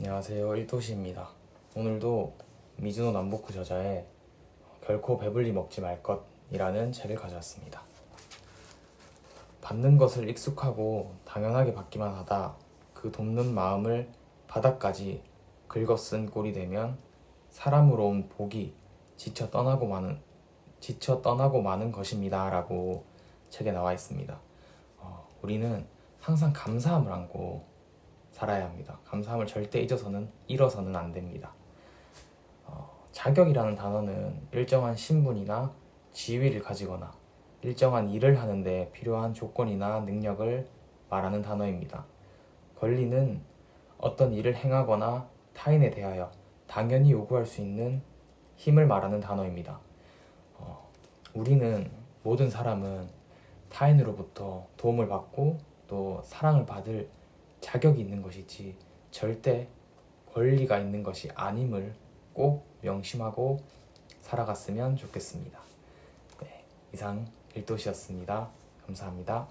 안녕하세요. 1도시입니다. 오늘도 미즈노 남보쿠 저자의 결코 배불리 먹지 말 것이라는 책을 가져왔습니다. 받는 것을 익숙하고 당연하게 받기만 하다 그 돕는 마음을 바닥까지 긁어 쓴 꼴이 되면 사람으로 온 복이 지쳐 떠나고 마는 지쳐 떠나고 마는 것입니다 라고 책에 나와 있습니다. 어, 우리는 항상 감사함을 안고 살아야 합니다. 감사함을 절대 잊어서는 잃어서는 안 됩니다. 어, 자격이라는 단어는 일정한 신분이나 지위를 가지거나 일정한 일을 하는데 필요한 조건이나 능력을 말하는 단어입니다. 권리는 어떤 일을 행하거나 타인에 대하여 당연히 요구할 수 있는 힘을 말하는 단어입니다. 어, 우리는 모든 사람은 타인으로부터 도움을 받고 또 사랑을 받을 자격이 있는 것이지 절대 권리가 있는 것이 아님을 꼭 명심하고 살아갔으면 좋겠습니다. 네, 이상 일도시였습니다. 감사합니다.